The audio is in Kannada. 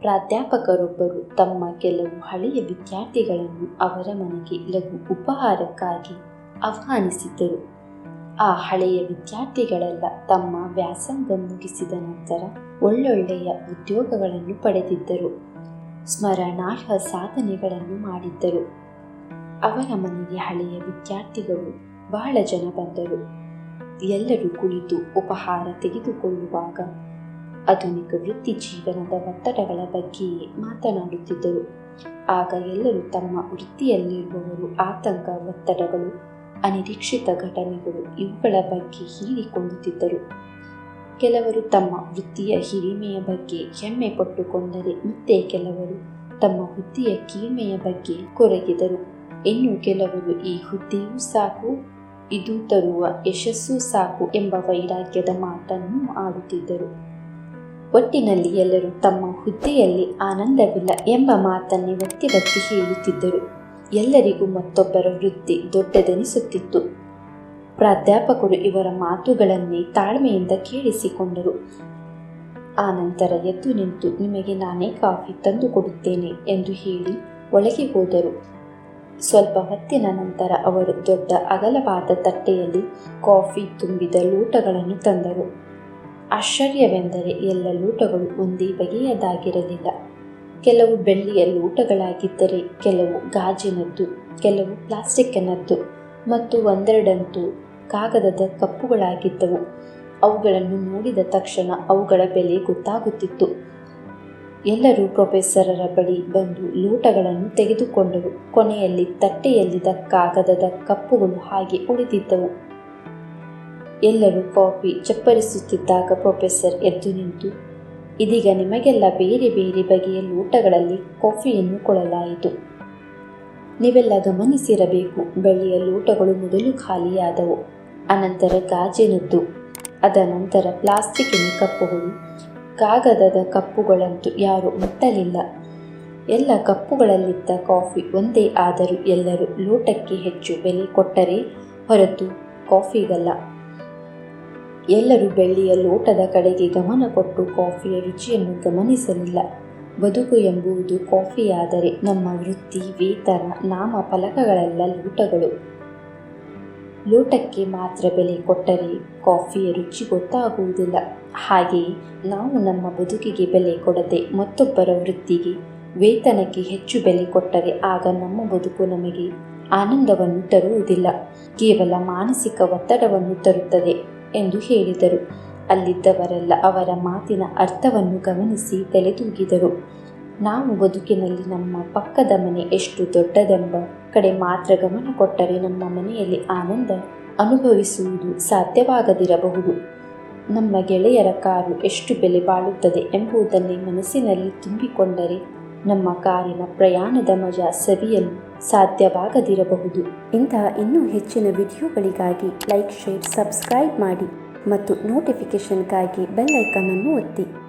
ಪ್ರಾಧ್ಯಾಪಕರೊಬ್ಬರು ತಮ್ಮ ಕೆಲವು ಹಳೆಯ ವಿದ್ಯಾರ್ಥಿಗಳನ್ನು ಅವರ ಮನೆಗೆ ಲಘು ಉಪಹಾರಕ್ಕಾಗಿ ಆಹ್ವಾನಿಸಿದ್ದರು. ಆ ಹಳೆಯ ವಿದ್ಯಾರ್ಥಿಗಳೆಲ್ಲ, ತಮ್ಮ ವ್ಯಾಸಂಗ ಮುಗಿಸಿದ ನಂತರ ಒಳ್ಳೊಳ್ಳೆಯ ಉದ್ಯೋಗಗಳನ್ನು ಪಡೆದಿದ್ದರು. ಸ್ಮರಣಾರ್ಹ ಸಾಧನೆಗಳನ್ನು ಮಾಡಿದ್ದರು. ಅವರ ಮನೆಗೆ ಹಳೆಯ ವಿದ್ಯಾರ್ಥಿಗಳು ಬಹಳ ಜನ ಬಂದರು. ಎಲ್ಲರೂ ಕುಳಿತು ಉಪಹಾರ ತೆಗೆದುಕೊಳ್ಳುವಾಗ ಆಧುನಿಕ ವೃತ್ತಿ ಜೀವನದ ಒತ್ತಡಗಳ ಬಗ್ಗೆಯೇ ಮಾತನಾಡುತ್ತಿದ್ದರು. ಆಗ ಎಲ್ಲರೂ ತಮ್ಮ ವೃತ್ತಿಯಲ್ಲಿರುವವರು ಆತಂಕ, ಒತ್ತಡಗಳು, ಅನಿರೀಕ್ಷಿತ ಘಟನೆಗಳು ಇವುಗಳ ಬಗ್ಗೆ ಹೀರಿಕೊಳ್ಳುತ್ತಿದ್ದರು. ಕೆಲವರು ತಮ್ಮ ವೃತ್ತಿಯ ಹಿರಿಮೆಯ ಬಗ್ಗೆ ಹೆಮ್ಮೆ ಪಟ್ಟುಕೊಂಡರೆ ಮತ್ತೆ ಕೆಲವರು ತಮ್ಮ ಹುದ್ದೆಯ ಕೀಮೆಯ ಬಗ್ಗೆ ಕೊರಗಿದರು. ಇನ್ನು ಕೆಲವರು, ಈ ಹುದ್ದೆಯೂ ಸಾಕು, ಇದು ತರುವ ಯಶಸ್ಸು ಸಾಕು ಎಂಬ ವೈರಾಗ್ಯದ ಮಾತನ್ನು ಆಡುತ್ತಿದ್ದರು. ಒಟ್ಟಿನಲ್ಲಿ ಎಲ್ಲರೂ ತಮ್ಮ ಹುದ್ದೆಯಲ್ಲಿ ಆನಂದವಿಲ್ಲ ಎಂಬ ಮಾತನ್ನೇ ಒತ್ತಿ ಒತ್ತಿ ಹೇಳುತ್ತಿದ್ದರು. ಎಲ್ಲರಿಗೂ ಮತ್ತೊಬ್ಬರ ವೃತ್ತಿ ದೊಡ್ಡದೆನಿಸುತ್ತಿತ್ತು. ಪ್ರಾಧ್ಯಾಪಕರು ಇವರ ಮಾತುಗಳನ್ನೇ ತಾಳ್ಮೆಯಿಂದ ಕೇಳಿಸಿಕೊಂಡರು. ಆ ನಂತರ ಎದ್ದು ನಿಂತು, ನಿಮಗೆ ನಾನೇ ಕಾಫಿ ತಂದು ಕೊಡುತ್ತೇನೆ ಎಂದು ಹೇಳಿ ಒಳಗೆ ಹೋದರು. ಸ್ವಲ್ಪ ಹೊತ್ತಿನ ನಂತರ ಅವರು ದೊಡ್ಡ ಅಗಲವಾದ ತಟ್ಟೆಯಲ್ಲಿ ಕಾಫಿ ತುಂಬಿದ ಲೋಟಗಳನ್ನು ತಂದರು. ಆಶ್ಚರ್ಯವೆಂದರೆ ಎಲ್ಲ ಲೂಟಗಳು ಒಂದೇ ಬಗೆಯದಾಗಿರಲಿಲ್ಲ. ಕೆಲವು ಬೆಳ್ಳಿಯ ಲೂಟಗಳಾಗಿದ್ದರೆ ಕೆಲವು ಗಾಜಿನದ್ದು, ಕೆಲವು ಪ್ಲಾಸ್ಟಿಕ್ಕಿನದ್ದು ಮತ್ತು ಒಂದೆರಡಂತೂ ಕಾಗದದ ಕಪ್ಪುಗಳಾಗಿದ್ದವು. ಅವುಗಳನ್ನು ನೋಡಿದ ತಕ್ಷಣ ಅವುಗಳ ಬೆಲೆ ಗೊತ್ತಾಗುತ್ತಿತ್ತು. ಎಲ್ಲರೂ ಪ್ರೊಫೆಸರರ ಬಳಿ ಬಂದು ಲೂಟಗಳನ್ನು ತೆಗೆದುಕೊಂಡರು. ಕೊನೆಯಲ್ಲಿ ತಟ್ಟೆಯಲ್ಲಿದ್ದ ಕಾಗದದ ಕಪ್ಪುಗಳು ಹಾಗೆ ಉಳಿದಿದ್ದವು. ಎಲ್ಲರೂ ಕಾಫಿ ಚಪ್ಪರಿಸುತ್ತಿದ್ದಾಗ ಪ್ರೊಫೆಸರ್ ಎದ್ದು ನಿಂತು, ಇದೀಗ ನಿಮಗೆಲ್ಲ ಬೇರೆ ಬೇರೆ ಬಗೆಯ ಲೋಟಗಳಲ್ಲಿ ಕಾಫಿಯನ್ನು ಕೊಡಲಾಯಿತು. ನೀವೆಲ್ಲ ಗಮನಿಸಿರಬೇಕು, ಬೆಳ್ಳಿಯ ಲೋಟಗಳು ಮೊದಲು ಖಾಲಿಯಾದವು, ಅನಂತರ ಗಾಜಿನದ್ದು ಅದ ನಂತರ ಪ್ಲಾಸ್ಟಿಕ್ಕಿನ ಕಪ್ಪುಗಳು, ಕಾಗದದ ಕಪ್ಪುಗಳಂತೂ ಯಾರೂ ಮುಟ್ಟಲಿಲ್ಲ. ಎಲ್ಲ ಕಪ್ಪುಗಳಲ್ಲಿದ್ದ ಕಾಫಿ ಒಂದೇ ಆದರೂ ಎಲ್ಲರೂ ಲೋಟಕ್ಕೆ ಹೆಚ್ಚು ಬೆಲೆ ಕೊಟ್ಟರೆ ಹೊರತು ಕಾಫಿಗಲ್ಲ. ಎಲ್ಲರೂ ಬೆಳ್ಳಿಯ ಲೋಟದ ಕಡೆಗೆ ಗಮನ ಕೊಟ್ಟು ಕಾಫಿಯ ರುಚಿಯನ್ನು ಗಮನಿಸಲಿಲ್ಲ. ಬದುಕು ಎಂಬುದು ಕಾಫಿಯಾದರೆ ನಮ್ಮ ವೃತ್ತಿ, ವೇತನ, ನಾಮ ಫಲಕಗಳೆಲ್ಲ ಲೋಟಗಳು. ಲೋಟಕ್ಕೆ ಮಾತ್ರ ಬೆಲೆ ಕೊಟ್ಟರೆ ಕಾಫಿಯ ರುಚಿ ಗೊತ್ತಾಗುವುದಿಲ್ಲ. ಹಾಗೆಯೇ ನಾವು ನಮ್ಮ ಬದುಕಿಗೆ ಬೆಲೆ ಕೊಡದೆ ಮತ್ತೊಬ್ಬರ ವೃತ್ತಿಗೆ, ವೇತನಕ್ಕೆ ಹೆಚ್ಚು ಬೆಲೆ ಕೊಟ್ಟರೆ ಆಗ ನಮ್ಮ ಬದುಕು ನಮಗೆ ಆನಂದವನ್ನು ತರುವುದಿಲ್ಲ. ಕೇವಲ ಮಾನಸಿಕ ಒತ್ತಡವನ್ನು ತರುತ್ತದೆ. ಎಂದು ಹೇಳಿದರು. ಅಲ್ಲಿದ್ದವರೆಲ್ಲ ಅವರ ಮಾತಿನ ಅರ್ಥವನ್ನು ಗಮನಿಸಿ ತಲೆದೂಗಿದರು. ನಾವು ಬದುಕಿನಲ್ಲಿ ನಮ್ಮ ಪಕ್ಕದ ಮನೆ ಎಷ್ಟು ದೊಡ್ಡದೆಂಬ ಕಡೆ ಮಾತ್ರ ಗಮನ ಕೊಟ್ಟರೆ ನಮ್ಮ ಮನೆಯಲ್ಲಿ ಆನಂದ ಅನುಭವಿಸುವುದು ಸಾಧ್ಯವಾಗದಿರಬಹುದು. ನಮ್ಮ ಗೆಳೆಯರ ಕಾರು ಎಷ್ಟು ಬೆಲೆ ಬಾಳುತ್ತದೆ ಎಂಬುದನ್ನೇ ಮನಸ್ಸಿನಲ್ಲಿ ತುಂಬಿಕೊಂಡರೆ ನಮ್ಮ ಕಾರಿನ ಪ್ರಯಾಣದ ಮಜಾ ಸವಿಯಲು ಸಾಧ್ಯವಾಗದಿರಬಹುದು. ಇಂತಹ ಇನ್ನೂ ಹೆಚ್ಚಿನ ವಿಡಿಯೋಗಳಿಗಾಗಿ ಲೈಕ್, ಶೇರ್, ಸಬ್ಸ್ಕ್ರೈಬ್ ಮಾಡಿ ಮತ್ತು ನೋಟಿಫಿಕೇಷನ್ಗಾಗಿ ಬೆಲ್ ಅನ್ನು ಒತ್ತಿ.